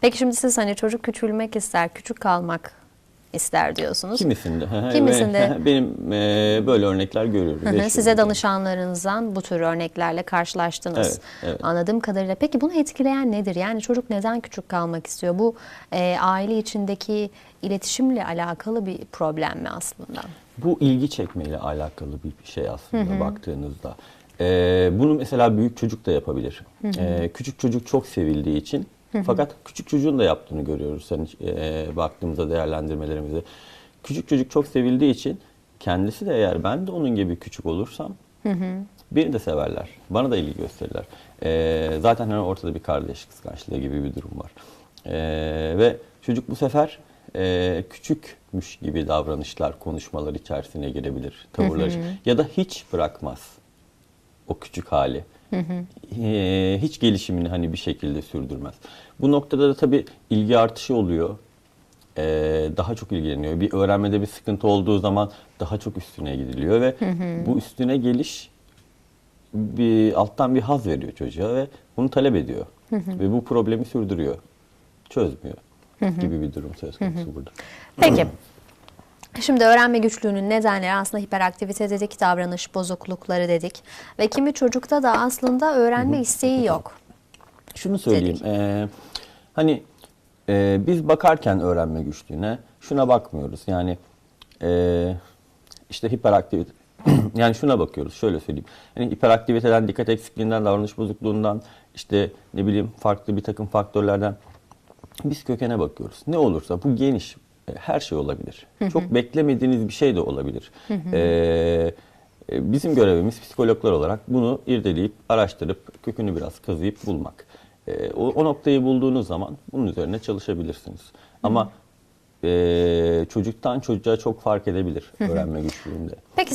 Peki şimdi siz hani çocuk küçülmek ister, küçük kalmak ister diyorsunuz. Kimisinde. Kimisinde. Benim e, böyle örnekler görüyoruz. Hı hı, Size danışanlarınızdan bu tür örneklerle karşılaştınız. Evet, evet. Anladığım kadarıyla. Peki bunu etkileyen nedir? Yani çocuk neden küçük kalmak istiyor? Bu e, aile içindeki iletişimle alakalı bir problem mi aslında? Bu ilgi çekmeyle alakalı bir şey aslında baktığınızda. Ee, bunu mesela büyük çocuk da yapabilir. Ee, küçük çocuk çok sevildiği için fakat küçük çocuğun da yaptığını görüyoruz hani, e, baktığımızda değerlendirmelerimize. Küçük çocuk çok sevildiği için kendisi de eğer ben de onun gibi küçük olursam beni de severler. Bana da ilgi gösterirler. Ee, zaten hani ortada bir kardeş kıskançlığı gibi bir durum var. Ee, ve çocuk bu sefer e, küçükmüş gibi davranışlar, konuşmalar içerisine girebilir, tavırlar. Ya da hiç bırakmaz o küçük hali. Ee, hiç gelişimini hani bir şekilde sürdürmez. Bu noktada da tabii ilgi artışı oluyor. Ee, daha çok ilgileniyor. Bir öğrenmede bir sıkıntı olduğu zaman daha çok üstüne gidiliyor ve bu üstüne geliş bir alttan bir haz veriyor çocuğa ve bunu talep ediyor. Ve bu problemi sürdürüyor. Çözmüyor gibi bir durum söz konusu burada. Peki. Şimdi öğrenme güçlüğünün nedenleri aslında hiperaktivite dedik, davranış bozuklukları dedik. Ve kimi çocukta da aslında öğrenme isteği yok. Şunu söyleyeyim. eee, hani eee, biz bakarken öğrenme güçlüğüne şuna bakmıyoruz. Yani eee, işte hiperaktivite yani şuna bakıyoruz. Şöyle söyleyeyim. Hani hiperaktiviteden, dikkat eksikliğinden, davranış bozukluğundan işte ne bileyim farklı bir takım faktörlerden biz kökene bakıyoruz. Ne olursa bu geniş e, her şey olabilir. Çok beklemediğiniz bir şey de olabilir. Ee, e, bizim görevimiz psikologlar olarak bunu irdeleyip, araştırıp, kökünü biraz kazıyıp bulmak. Ee, o, o noktayı bulduğunuz zaman bunun üzerine çalışabilirsiniz. Ama e, çocuktan çocuğa çok fark edebilir öğrenme güçlüğünde. Peki